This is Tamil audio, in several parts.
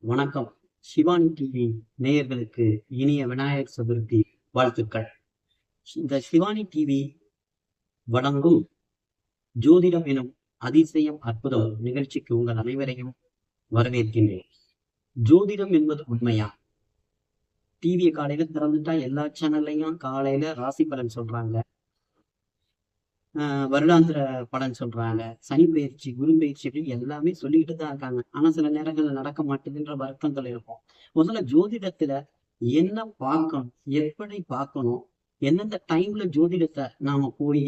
வணக்கம். சிவானி டிவி நேயர்களுக்கு இனிய விநாயகர் சதுர்த்தி வாழ்த்துக்கள். இந்த சிவானி டிவி வழங்கும் ஜோதிடம் எனும் அதிசயம் அற்புதம் நிகழ்ச்சிக்கு உங்கள் அனைவரையும் வரவேற்கின்றேன். ஜோதிடம் என்பது உண்மையா? டிவியை காலையில திறந்துட்டா எல்லா சேனல்லையும் காலையில ராசி பலன் சொல்றாங்க. வருடாந்திர பலன் சொல்றாங்க. சனி பயிற்சி குரு பயிற்சி அப்படின்னு எல்லாமே சொல்லிக்கிட்டு தான் இருக்காங்க. ஆனா சில நேரங்கள்ல நடக்க மாட்டேதுன்ற வருத்தங்கள் இருக்கும். முதல்ல ஜோதிடத்துல என்ன பார்க்கணும் எப்படி பார்க்கணும் எந்தெந்த டைம்ல ஜோதிடத்தை நாம போய்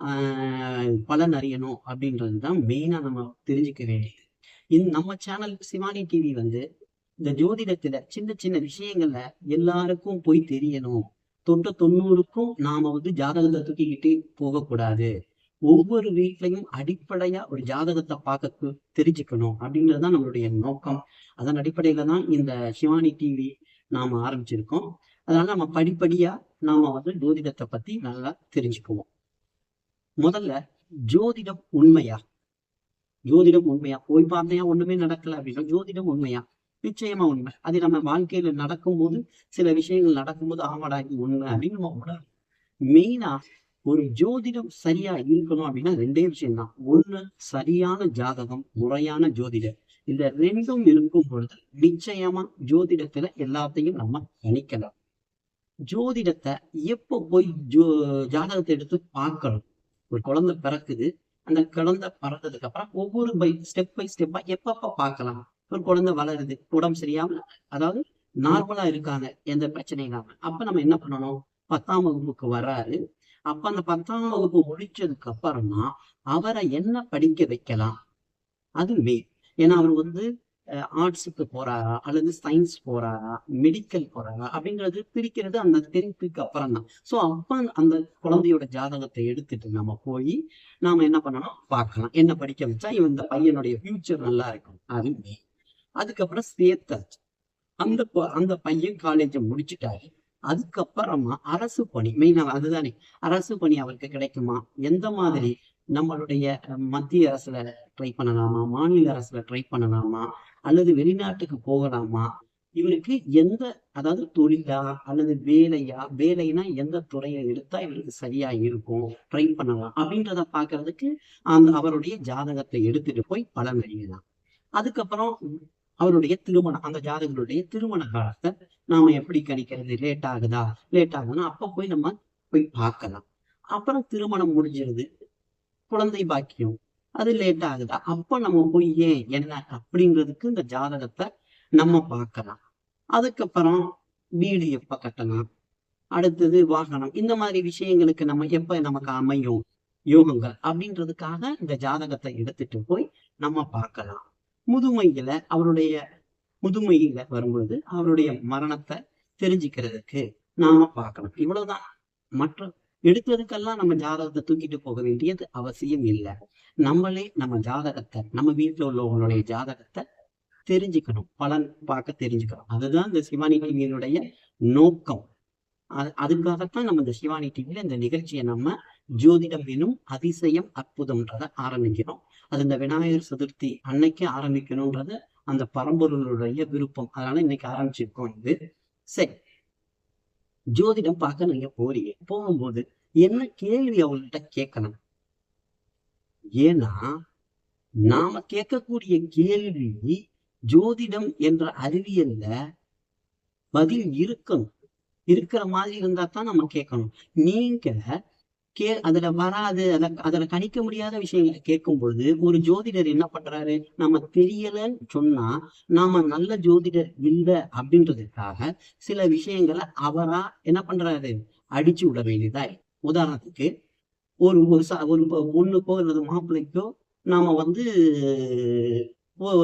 ஆஹ் பலன் அறியணும் அப்படின்றது தான் மெயினா நம்ம தெரிஞ்சுக்க வேண்டியது. இந்த நம்ம சேனல் சிவானி டிவி வந்து இந்த ஜோதிடத்துல சின்ன சின்ன விஷயங்கள்ல எல்லாருக்கும் போய் தெரியணும். தொட்ட தொண்ணூறுக்கும் நாம வந்து ஜாதகத்தை தூக்கிக்கிட்டு போகக்கூடாது. ஒவ்வொரு வீட்லையும் அடிப்படையா ஒரு ஜாதகத்தை பார்க்க தெரிஞ்சுக்கணும் அப்படின்றதுதான் நம்மளுடைய நோக்கம். அதன் அடிப்படையில தான் இந்த சிவானி டிவி நாம ஆரம்பிச்சிருக்கோம். அதனால நம்ம படிப்படியா நாம வந்து ஜோதிடத்தை பத்தி நல்லா தெரிஞ்சுக்குவோம். முதல்ல ஜோதிடம் உண்மையா? ஜோதிடம் உண்மையா? போய் பார்த்தேன் ஒண்ணுமே நடக்கல அப்படின்னா ஜோதிடம் உண்மையா? நிச்சயமா உண்மை. அது நம்ம வாழ்க்கையில நடக்கும்போது சில விஷயங்கள் நடக்கும்போது ஆமாடா இது உண்மை அப்படின்னு நம்ம உணரணும் மெயினா ஒரு ஜோதிடம் சரியா இருக்கணும் அப்படின்னா ரெண்டே விஷயம்தான். ஒண்ணு சரியான ஜாதகம் முறையான ஜோதிடர் இந்த ரெண்டும் இருக்கும் பொழுது நிச்சயமா ஜோதிடத்துல எல்லாத்தையும் நம்ம கணிக்கலாம். ஜோதிடத்தை எப்போ போய் ஜோ ஜாதகத்தை எடுத்து பார்க்கணும்? ஒரு குழந்தை பிறக்குது. அந்த குழந்தை பிறந்ததுக்கு அப்புறம் ஒவ்வொரு பை ஸ்டெப் பை ஸ்டெப்பா எப்பப்ப பார்க்கலாம்? ஒரு குழந்தை வளருது. உடம்பு சரியாம அதாவது நார்மலா இருக்காங்க எந்த பிரச்சனையும் இல்லாம. அப்ப நம்ம என்ன பண்ணணும்? பத்தாம் வகுப்புக்கு வர்றாரு. அப்ப அந்த பத்தாம் வகுப்பு முடிச்சதுக்கு அப்புறமா அவரை என்ன படிக்க வைக்கலாம்? அது மே ஏன்னா அவர் வந்து ஆர்ட்ஸுக்கு போறாரா? அல்லது சயின்ஸ் போறாரா? மெடிக்கல் போறாரா? அப்படிங்கிறது பிரிக்கிறது அந்த தெரிப்புக்கு அப்புறம் தான். ஸோ அப்ப அந்த குழந்தையோட ஜாதகத்தை எடுத்துட்டு நம்ம போய் நாம என்ன பண்ணணும்? பார்க்கலாம். என்ன படிக்க வச்சா இவன் இந்த பையனுடைய ஃபியூச்சர் நல்லா இருக்கும். அது மெயின் அதுக்கப்புறம் சேர்த்தாச்சு. அந்த ப- அந்த பையன் காலேஜை முடிச்சுட்டாரு. அதுக்கப்புறமா அரசு பணி மெயினா அதுதானே அரசு பணி அவருக்கு கிடைக்குமா? எந்த மாதிரி நம்மளுடைய மத்திய அரசுல ட்ரை பண்ணலாமா? மாநில அரசுல ட்ரை பண்ணலாமா? அல்லது வெளிநாட்டுக்கு போகலாமா? இவருக்கு எந்த அதாவது தொழிலா அல்லது வேலையா? வேலைனா எந்த துறையை எடுத்தா இவருக்கு சரியா இருக்கும்? ட்ரை பண்ணலாம். அப்படின்றத பாக்குறதுக்கு அந்த அவருடைய ஜாதகத்தை எடுத்துட்டு போய் பலன் அறியலாம் அதுக்கப்புறம் அவருடைய திருமணம் அந்த ஜாதகருடைய திருமண காலத்தை நாம எப்படி கணிக்கிறது? லேட் ஆகுதா? லேட் ஆகுதுன்னா அப்ப போய் நம்ம போய் பார்க்கலாம். அப்புறம் திருமணம் முடிஞ்சிருது. குழந்தை பாக்கியம். அது லேட் ஆகுதா? அப்ப நம்ம போய் ஏன் என்ன அப்படிங்கிறதுக்கு இந்த ஜாதகத்தை நம்ம பார்க்கலாம். அதுக்கப்புறம் வீடு எப்ப கட்டலாம்? அடுத்தது வாகனம். இந்த மாதிரி விஷயங்களுக்கு நம்ம எப்ப நமக்கு அமையும்? யோகங்கள். அப்படின்றதுக்காக இந்த ஜாதகத்தை எடுத்துட்டு போய் நம்ம பார்க்கலாம். முதுமையில அவருடைய முதுமையில வரும்பொழுது அவருடைய மரணத்தை தெரிஞ்சுக்கிறதுக்கு நாம பார்க்கணும். இவ்வளவுதான். மற்ற எடுத்ததுக்கெல்லாம் நம்ம ஜாதகத்தை தூக்கிட்டு போக வேண்டியது அவசியம் இல்லை. நம்மளே நம்ம ஜாதகத்தை நம்ம வீட்டுல உள்ளவங்களுடைய ஜாதகத்தை தெரிஞ்சுக்கணும். பலன் பார்க்க தெரிஞ்சுக்கணும். அதுதான் இந்த சிவானி டிவியினுடைய நோக்கம். அது அதுக்காகத்தான் நம்ம இந்த சிவானி டிவியில இந்த நிகழ்ச்சியை நம்ம ஜோதிடம் எனும் அதிசயம் அற்புதம்ன்றத ஆரம்பிக்கிறோம். அது இந்த விநாயகர் சதுர்த்தி அன்னைக்கு ஆரம்பிக்கணும்ன்றது அந்த பரம்பொருளுடைய விருப்பம். அதனால இன்னைக்கு ஆரம்பிச்சிருக்கோம் இது. சரி. ஜோதிடம் பார்க்க நீங்க போறீங்க. போகும்போது என்ன கேள்வி அவங்கள்ட்ட கேட்கணும்? ஏன்னா நாம கேட்கக்கூடிய கேள்வி ஜோதிடம் என்ற அறிவியல்ல பதில் இருக்கணும். இருக்கிற மாதிரி இருந்தா தான் நம்ம கேட்கணும். நீங்க கே அதுல வராது அத அதுல கணிக்க முடியாத விஷயங்களை கேட்கும் பொழுது ஒரு ஜோதிடர் என்ன பண்றாரு? நம்ம தெரியலன்னு சொன்னா நாம நல்ல ஜோதிடர் இல்லை அப்படின்றதுக்காக சில விஷயங்களை அவரா என்ன பண்றாரு? அடிச்சு விட வேண்டியதா உதாரணத்துக்கு ஒரு ஒரு ச- ஒரு பொண்ணுக்கோ அல்லது மாப்பிள்ளைக்கோ நாம வந்து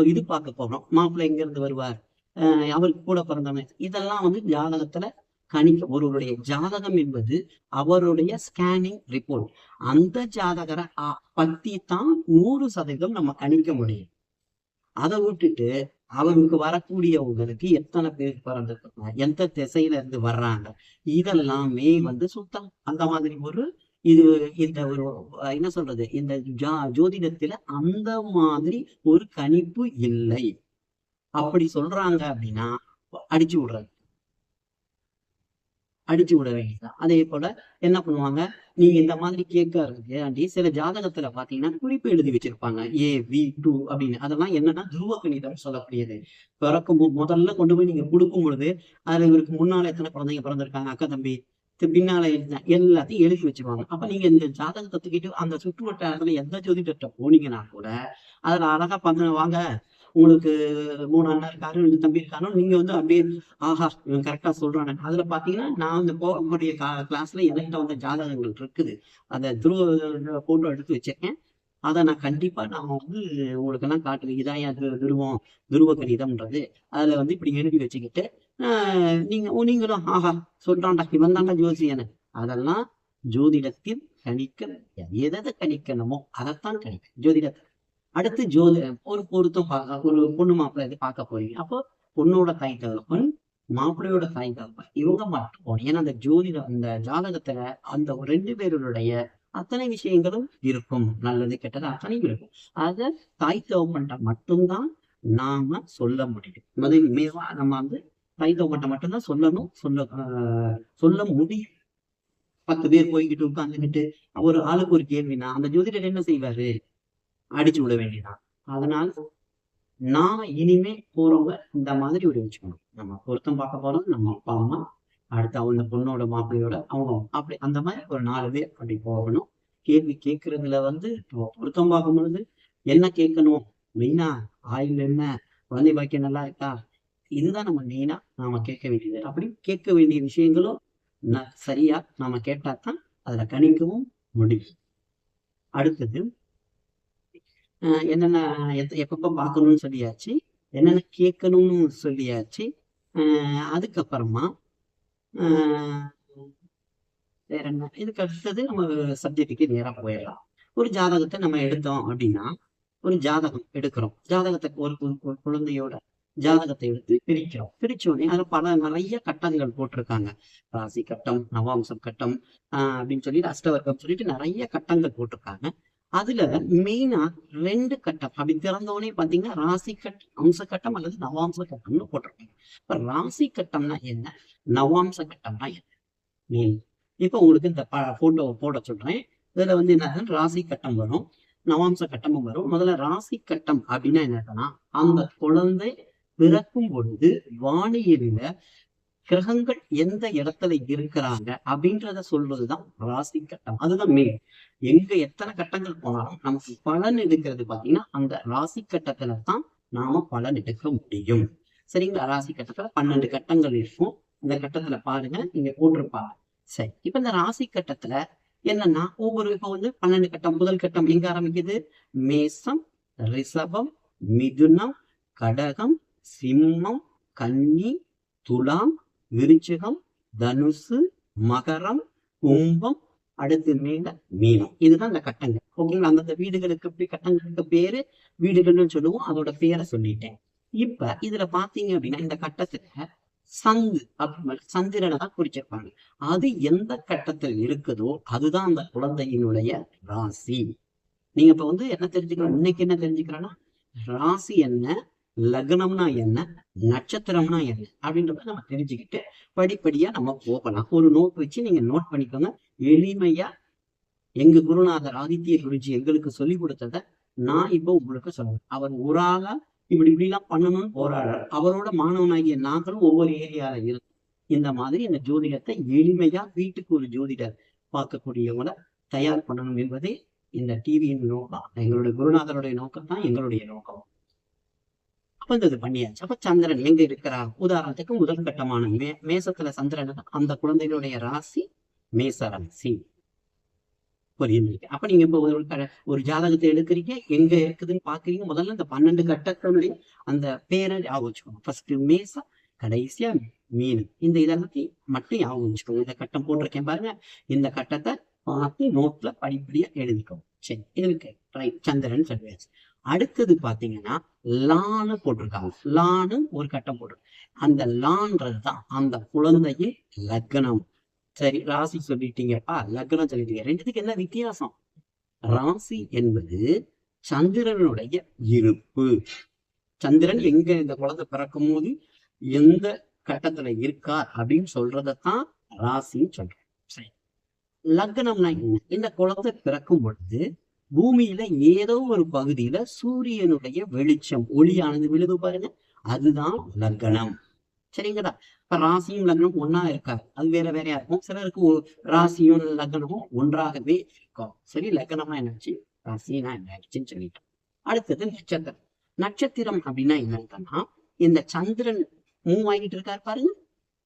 இது பார்க்க போறோம். மாப்பிள்ளை எங்க இருந்து வருவார் அவருக்கு கூட பிறந்தவன் இதெல்லாம் வந்து ஜாதகத்துல கணிக்க ஒருவருடைய ஜாதகம் என்பது அவருடைய ஸ்கேனிங் ரிப்போர்ட் அந்த ஜாதகரை பத்தி தான் நூறு சதவீதம் நம்ம கணிக்க முடியும். அதை விட்டுட்டு அவருக்கு வரக்கூடியவங்களுக்கு எத்தனை பேர் பிறந்திருக்காங்க எந்த திசையில இருந்து வர்றாங்க இதெல்லாமே வந்து சுத்தம். அந்த மாதிரி ஒரு இது இந்த ஒரு என்ன சொல்றது இந்த ஜா ஜோதிடத்துல அந்த மாதிரி ஒரு கணிப்பு இல்லை. அப்படி சொல்றாங்க அப்படின்னா அடிச்சு விடுறது. அடிச்சு விட வேண்டியதுதான். அதே போல என்ன பண்ணுவாங்க? நீங்க இந்த மாதிரி கேட்கறதுக்கு ஆண்டி சில ஜாதகத்துல பாத்தீங்கன்னா குறிப்பு எழுதி வச்சிருப்பாங்க. ஏ வி டூ அப்படின்னு. அதெல்லாம் என்னன்னா துருவ கணிதம் சொல்லக்கூடியது. பிறக்கும் முதல்ல கொண்டு போய் நீங்க கொடுக்கும் பொழுது அதுல இவருக்கு முன்னால எத்தனை குழந்தைங்க பிறந்திருக்காங்க? அக்கா தம்பி பின்னால எல்லாத்தையும் எழுதி வச்சிருவாங்க. அப்ப நீங்க இந்த ஜாதகத்தை தூக்கிட்டு அந்த சுற்று வட்டாரத்துல எந்த ஜோதிடர்கிட்ட போனீங்கன்னா கூட அதுல அழகா பண்ண வாங்க உங்களுக்கு மூணு அண்ணா இருக்காரு ரெண்டு தம்பி இருக்காரு நீங்க வந்து அப்படியே ஆஹா கரெக்டா சொல்றானே. அதுல பாத்தீங்கன்னா நான் வந்து போகக்கூடிய கிளாஸ்ல என்கிட்ட வந்த ஜாதகங்கள் இருக்குது. அந்த துருவ போட்டோ எடுத்து வச்சிருக்கேன். அதை நான் கண்டிப்பா நான் வந்து உங்களுக்கு எல்லாம் காட்டுவேன். இதான் என் துருவம் துருவ கணிதம்ன்றது அதுல வந்து இப்படி எழுதி வச்சுக்கிட்டு நீங்க நீங்களும் ஆஹா சொல்றான்டா இவன் தான்டா ஜோசியனு அதெல்லாம் ஜோதிடத்தில் கணிக்க எதை கணிக்கணுமோ அதைத்தான் கணிக்க ஜோதிடத்தை அடுத்து ஜோதி ஒரு பொருத்தம் பார்க்க ஒரு பொண்ணு மாப்பிள்ளை இது பார்க்க போறீங்க. அப்போ பொண்ணோட தாய் தகப்பன் மாப்பிள்ளையோட தாய் தகப்பன் இவங்க மட்டும் போகணும். ஏன்னா அந்த ஜோதிட அந்த ஜாதகத்துல அந்த ஒரு ரெண்டு பேருடைய அத்தனை விஷயங்களும் இருக்கும். நல்லது கெட்டது அத்தனையும் இருக்கும். அத தாய் தகப்பன்ட்ட மட்டும்தான் நாம சொல்ல முடியும். முதல் மேவா நம்ம வந்து தாய் தகப்பன்ட்ட மட்டும்தான் சொல்லணும். சொல்ல ஆஹ் சொல்ல முடியும். பத்து பேர் போய்கிட்டு உட்காந்துக்கிட்டு ஒரு ஆளுக்கு ஒரு கேள்வினா அந்த ஜோதிடர் என்ன செய்வாரு? அடிச்சு விட வேண்டியதான் அதனால் நாம இனிமே போறவங்க இந்த மாதிரி ஒரு வச்சுக்கணும் நம்ம பொருத்தம் பார்க்க போறோம் நம்ம அப்பா அம்மா அடுத்து அவங்க பொண்ணோட மாப்பிள்ளையோட அவங்க அப்படி அந்த மாதிரி ஒரு நாலு பேர் அப்படி போகணும். கேள்வி கேட்கறதுல வந்து இப்போ பொருத்தம் பார்க்கும் பொழுது என்ன கேட்கணும்? மெயினா ஆயில் என்ன? குழந்தை பாக்கியம் நல்லா இருக்கா? இதுதான் நம்ம மெயினா நாம கேட்க வேண்டியது. அப்படி கேட்க வேண்டிய விஷயங்களும் ந- சரியா நாம கேட்டாதான் அதுல கணிக்கவும் முடியும். அடுத்தது என்னென்ன எத்த- எப்பப்ப பார்க்கணும்னு சொல்லியாச்சு என்னென்ன கேட்கணும்னு சொல்லியாச்சு அதுக்கப்புறமா வேற என்ன? இதுக்கு அடுத்தது நம்ம சப்ஜெக்ட்டுக்கு நேரா போயிடலாம். ஒரு ஜாதகத்தை நம்ம எடுத்தோம் அப்படின்னா ஒரு ஜாதகம் எடுக்கிறோம். ஜாதகத்தை ஒரு ஒரு குழந்தையோட ஜாதகத்தை எடுத்து பிரிக்கிறோம். பிரிச்ச உடனே பல நிறைய கட்டங்கள் போட்டிருக்காங்க. ராசி கட்டம் நவாம்சம் கட்டம் ஆஹ் அப்படின்னு சொல்லிட்டு அஷ்டவர்க்கம் சொல்லிட்டு நிறைய கட்டங்கள் போட்டிருக்காங்க. அதுல மெயினா ரெண்டு கட்டம் அப்படி திறந்தோடனே பாத்தீங்கன்னா ராசி கட்டம் அம்ச கட்டம் அல்லது நவாம்ச கட்டம்னு போட்டிருப்பாங்க. இப்ப ராசி கட்டம்னா என்ன? நவாம்ச கட்டம்னா என்ன? மெயின் இப்ப உங்களுக்கு இந்த போட்டோ போட சொல்றேன். இதுல வந்து என்ன ராசி கட்டம் வரும் நவாம்ச கட்டமும் வரும். முதல்ல ராசி கட்டம் அப்படின்னா என்னன்னா அந்த குழந்தை பிறக்கும் பொழுது வானியலில கிரகங்கள் எந்த இடத்துல இருக்கிறாங்க அப்படின்றத சொல்றதுதான் ராசி கட்டம். அதுதான் மெயின் எங்க எத்தனை கட்டங்கள் போனாலும் நமக்கு பலன் எடுக்கிறது பாத்தீங்கன்னா அந்த ராசி கட்டத்துல தான் நாம பலன் எடுக்க முடியும். சரிங்களா? ராசி கட்டத்துல பன்னெண்டு கட்டங்கள் இருக்கும். இந்த கட்டத்துல பாருங்க நீங்க போட்டிருப்பாங்க. சரி இப்ப இந்த ராசி கட்டத்துல என்னன்னா ஒவ்வொரு இப்ப வந்து பன்னெண்டு கட்டம் முதல் கட்டம் எங்க ஆரம்பிக்குது? மேசம் ரிஷபம் மிதுனம் கடகம் சிம்மம் கன்னி துலாம் விருச்சிகம் தனுசு மகரம் கும்பம் அடுத்து மேல மீனம். இதுதான் அந்த கட்டங்கள். ஓகேங்களா? அந்தந்த வீடுகளுக்கு இப்படி கட்டங்களுக்கு பேரு வீடுகள்னு சொல்லுவோம். அதோட பேரை சொல்லிட்டேன். இப்ப இதுல பாத்தீங்க அப்படின்னா இந்த கட்டத்துல சந்து அப்படின்னு சந்திரனை தான் குறிச்சிருப்பாங்க. அது எந்த கட்டத்தில் இருக்குதோ அதுதான் அந்த குழந்தையினுடைய ராசி. நீங்க இப்ப வந்து என்ன தெரிஞ்சுக்கணும்? இன்னைக்கு என்ன தெரிஞ்சுக்கிறோம்னா ராசி என்ன? லக்னம்னா என்ன? நட்சத்திரம்னா என்ன? அப்படின்றத நம்ம தெரிஞ்சுக்கிட்டு படிப்படியா நம்ம போகலாம். ஒரு நோட் வச்சு நீங்க நோட் பண்ணிக்கோங்க. எளிமையா எங்க குருநாதர் ஆதித்ய குருஜி எங்களுக்கு சொல்லி கொடுத்தத நான் இப்போ உங்களுக்கு சொல்லுவேன் அவர் ஒரு ஆளா இப்படி இப்படி எல்லாம் பண்ணணும்னு போராடுறார். அவரோட மாணவனாகிய நாங்களும் ஒவ்வொரு ஏரியால இருக்கும் இந்த மாதிரி இந்த ஜோதிடத்தை எளிமையா வீட்டுக்கு ஒரு ஜோதிடர் பார்க்கக்கூடியவங்கள தயார் பண்ணணும் என்பதே இந்த டிவியின் நோக்கம். எங்களுடைய குருநாதருடைய நோக்கம் தான் எங்களுடைய நோக்கம். அப்ப இந்த இது பண்ணியாச்சு அப்ப சந்திரன் எங்க இருக்கிறா உதாரணத்துக்கு முதல் கட்டமான மே மேசத்துல சந்திரன் அந்த குழந்தைகளுடைய ராசி மேச ராசி. புரியுது? அப்ப நீங்க இப்ப ஒரு ஒரு ஜாதகத்தை எடுக்கிறீங்க. எங்க இருக்குதுன்னு பாக்குறீங்க. முதல்ல இந்த பன்னெண்டு கட்டத்தினுடைய அந்த பேரை ஞாபகம் வச்சுக்கோங்க. ஃபர்ஸ்ட் மேசா கடைசியா மீன் இந்த இதெல்லாத்தையும் மட்டும் ஞாபகம் வச்சுக்கோங்க. இந்த கட்டம் போட்டிருக்கேன் பாருங்க. இந்த கட்டத்தை பார்த்து நோட்ல படிப்படியா எழுதிக்கோங்க. சரி இதுக்கு ரைட் சந்திரன் சொல்லுவாச்சு அடுத்தது பாத்தீங்கன்னா லான்னு போட்டிருக்காங்க. லான்னு ஒரு கட்டம் போட்டிருக்கு அந்த லான்றது தான் அந்த குழந்தையின் லக்னம். சரி ராசி சொல்லிட்டீங்கப்பா. லக்னம் சொல்லிட்டீங்க. ரெண்டுத்துக்கு என்ன வித்தியாசம்? ராசி என்பது சந்திரனுடைய இருப்பு. சந்திரன் எங்க இந்த குழந்தை பிறக்கும் போது எந்த கட்டத்துல இருக்கார் அப்படின்னு சொல்றதத்தான் ராசின்னு சொல்றேன். சரி. லக்னம்னா என்ன? இந்த குழந்தை பிறக்கும் பொழுது பூமியில ஏதோ ஒரு பகுதியில சூரியனுடைய வெளிச்சம் ஒளியானது விழுது பாருங்க. அதுதான் லக்னம். சரிங்களா? இப்ப ராசியும் லக்னம் ஒன்னா இருக்காது அது வேற வேறையா இருக்கும். சிலருக்கு ராசியும் லக்னமும் ஒன்றாகவே இருக்கும். சரி லக்னம்னா என்னாச்சு? ராசினா என்னாச்சுன்னு சொல்லிட்டோம் அடுத்தது நட்சத்திரம். நட்சத்திரம் அப்படின்னா என்னன்னா இந்த சந்திரன் மூவ் ஆகிட்டு இருக்காரு பாருங்க.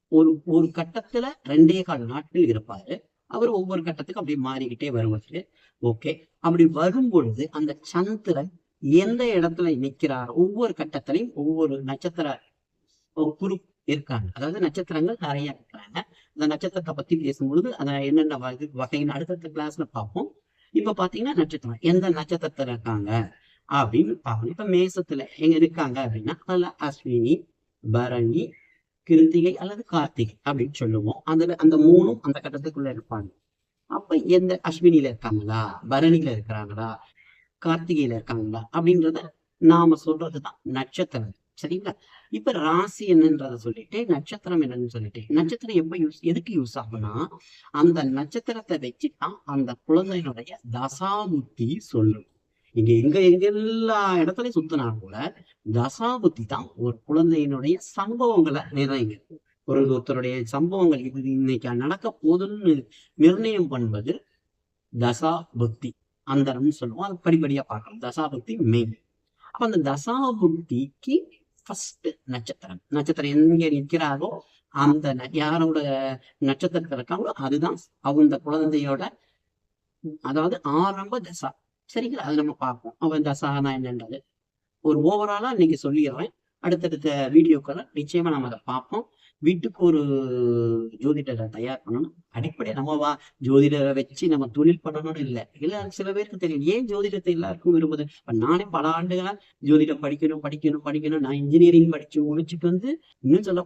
ஒரு ஒரு கட்டத்துல ரெண்டே கால் நாட்கள் இருப்பாரு. அவர் ஒவ்வொரு கட்டத்துக்கும் அப்படி மாறிக்கிட்டே வருவாரு. ஓகே. அப்படி வரும் பொழுது அந்த சந்திரன் எந்த இடத்துல நிற்கிறார்? ஒவ்வொரு கட்டத்திலையும் ஒவ்வொரு நட்சத்திர குரு இருக்காங்க. அதாவது நட்சத்திரங்கள் நிறைய இருக்காங்க. அந்த நட்சத்திரத்தை பத்தி பேசும்பொழுது அதை என்னென்ன வகை- வகைன்னு அடுத்தடுத்த கிளாஸ்ல பார்ப்போம். இப்ப பாத்தீங்கன்னா நட்சத்திரம். எந்த நட்சத்திரத்துல இருக்காங்க? அப்படின்னு பார்க்கணும் இப்ப மேசத்துல எங்க இருக்காங்க அப்படின்னா அதுல அஸ்வினி பரணி கிருத்திகை அல்லது கார்த்திகை அப்படின்னு சொல்லுவோம். அதுல அந்த மூணும் அந்த கட்டத்துக்குள்ள இருப்பாங்க. அப்ப எந்த அஸ்வினியில இருக்காங்களா? பரணியில இருக்கிறாங்களா? கார்த்திகையில இருக்காங்களா? அப்படின்றத நாம சொல்றதுதான் நட்சத்திரம். சரிங்களா? இப்ப ராசி என்னன்றத சொல்லிட்டு நட்சத்திரம் என்னன்னு சொல்லிட்டு நட்சத்திரம் எப்ப யூஸ் எதுக்கு யூஸ் ஆகும்னா அந்த நட்சத்திரத்தை வச்சுதான் அந்த குழந்தையினுடைய தசாபுத்தி சொல்லும். இங்க எங்க எங்க எல்லா இடத்துலயும் சுத்தினா கூட தசாபுத்தி தான் ஒரு குழந்தையினுடைய சம்பவங்களை நிர்ணயிக்கும். ஒரு ஒருத்தருடைய சம்பவங்கள் இது இன்னைக்கு நடக்க போதுன்னு நிர்ணயம் பண்ணுவது தசா புக்தி அந்தரம்னு சொல்லுவோம். அது படிப்படியா பார்க்கணும். தசா புத்தி மெயின் அப்ப அந்த தசா புக்திக்கு ஃபர்ஸ்ட் நட்சத்திரம். நட்சத்திரம் எங்க நிற்கிறாரோ அந்த ந- யாரோட நட்சத்திரத்துல இருக்காங்களோ அதுதான் அவங்க குழந்தையோட அதாவது ஆரம்ப தசா. சரிங்களா? அது நம்ம பார்ப்போம். அவன் தசானா என்னன்றது. ஒரு ஓவராலாக இன்னைக்கு சொல்லிடுறேன். அடுத்தடுத்த வீடியோக்களை நிச்சயமா நம்ம அதை பார்ப்போம். வீட்டுக்கு ஒரு ஜோதிடரை தயார் பண்ணணும். அடிப்படையாக நம்ம வா ஜோதிடரை வச்சு நம்ம தொழில் பண்ணணும்னு இல்லை. இல்ல சில பேருக்கு தெரியும். ஏன் ஜோதிடத்தை எல்லாருக்கும் விரும்புது? இப்ப நானே பல ஆண்டுகளாக ஜோதிடம் படிக்கணும் படிக்கணும் படிக்கணும். நான் இன்ஜினியரிங் படிச்சு முடிச்சுட்டு வந்து இன்னும் சொல்ல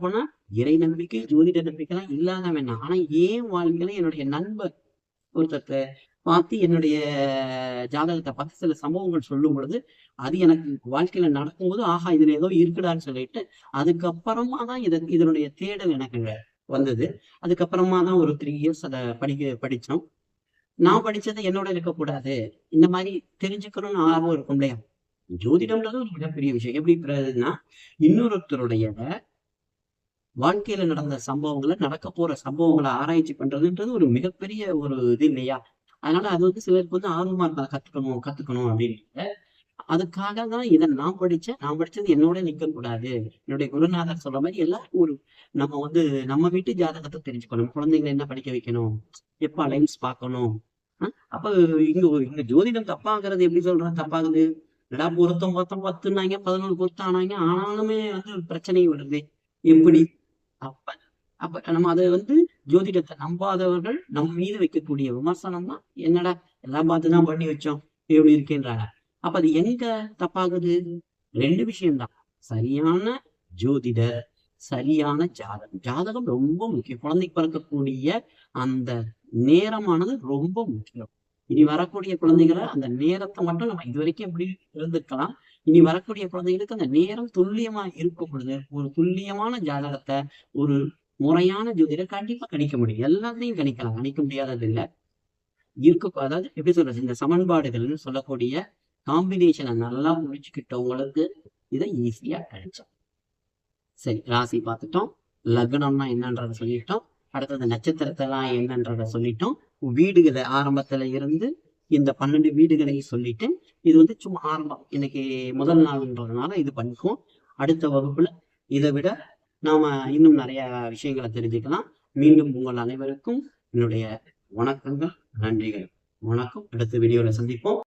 இறை நம்பிக்கை ஜோதிட நம்பிக்கை எல்லாம் இல்லாதவன் ஆனால் ஏன் வாழ்க்கையில என்னுடைய நண்பர் ஒருத்தர் பார்த்து என்னுடைய ஜாதகத்தை பார்த்து சில சம்பவங்கள் சொல்லும் பொழுது அது எனக்கு வாழ்க்கையில நடக்கும்போது ஆஹா இதுல ஏதோ இருக்குடான்னு சொல்லிட்டு அதுக்கப்புறமா தான் இத இதனுடைய தேடல் எனக்கு வந்தது. அதுக்கப்புறமா தான் ஒரு த்ரீ இயர்ஸ் அதை படிக்க படிச்சோம் நான் படிச்சதை என்னோட இருக்கக்கூடாது. இந்த மாதிரி தெரிஞ்சுக்கணும்னு ஆர்வம் இருக்கும் இல்லையா? ஜோதிடம்ன்றது ஒரு மிகப்பெரிய விஷயம். எப்படி பிறகுன்னா இன்னொருத்தருடைய வாழ்க்கையில நடந்த சம்பவங்களை நடக்க போற சம்பவங்களை ஆராய்ச்சி பண்றதுன்றது ஒரு மிகப்பெரிய ஒரு இது இல்லையா? அதனால அது வந்து சிலருக்கு வந்து ஆர்வமா இருக்கா கத்துக்கணும் கத்துக்கணும் அப்படின்னு அதுக்காக தான் இதை நான் படிச்சேன். நான் படிச்சது என்னோட நிக்க கூடாது என்னுடைய குருநாதர் சொல்ற மாதிரி எல்லாருக்கும் ஒரு நம்ம வந்து நம்ம வீட்டு ஜாதகத்தை தெரிஞ்சுக்கணும். குழந்தைங்களை என்ன படிக்க வைக்கணும்? எப்ப அலைன்ஸ் பார்க்கணும்? அப்ப இங்க ஒரு இங்க ஜோதிடம் தப்பாகிறது எப்படி சொல்றேன் தப்பாகுது. என்னடா பொருத்தம் பொருத்தம் பத்துனாங்க பதினொன்று பொருத்தம் ஆனாங்க. ஆனாலுமே வந்து பிரச்சனை வருது. எப்படி? அப்ப அப்ப நம்ம அதை வந்து ஜோதிடத்தை நம்பாதவர்கள் நம்ம மீது வைக்கக்கூடிய விமர்சனம் தான் என்னடா எல்லாம் பார்த்துதான் பண்ணி வச்சோம் இப்படி இருக்கேன்றாங்க. அப்ப அது எங்க தப்பாகுது? ரெண்டு விஷயம்தான். சரியான ஜோதிடர் சரியான ஜாதகம். ஜாதகம் ரொம்ப முக்கியம். குழந்தைக்கு பிறக்கக்கூடிய அந்த நேரமானது ரொம்ப முக்கியம். இனி வரக்கூடிய குழந்தைகளை அந்த நேரத்தை மட்டும் நம்ம இது வரைக்கும் எப்படி இருந்துக்கலாம் இனி வரக்கூடிய குழந்தைகளுக்கு அந்த நேரம் துல்லியமா இருக்கும் பொழுது ஒரு துல்லியமான ஜாதகத்தை ஒரு முறையான ஜோதிடர் கண்டிப்பா கணிக்க முடியும். எல்லாத்தையும் கணிக்கலாம். கணிக்க முடியாதது இல்ல. இருக்க. அதாவது எப்படி சொல்றது? இந்த சமன்பாடுகள்னு சொல்லக்கூடிய காம்பினேஷனை நல்லா முடிச்சுக்கிட்டவங்களுக்கு இதை ஈஸியா கழிச்சோம் சரி ராசி பார்த்துட்டோம். லக்னம்னா என்னன்றதை சொல்லிட்டோம். அடுத்தது நட்சத்திரத்தெல்லாம் என்னன்றதை சொல்லிட்டோம். வீடுகளை ஆரம்பத்துல இருந்து இந்த பன்னெண்டு வீடுகளை சொல்லிட்டு இது வந்து சும்மா ஆரம்பம். இன்னைக்கு முதல் நாள்ன்றதுனால இது பண்ணிக்குவோம். அடுத்த வகுப்புல இதை விட நாம இன்னும் நிறைய விஷயங்களை தெரிஞ்சுக்கலாம். மீண்டும் உங்கள் அனைவருக்கும் என்னுடைய வணக்கங்கள் நன்றிகள். வணக்கம். அடுத்த வீடியோல சந்திப்போம்.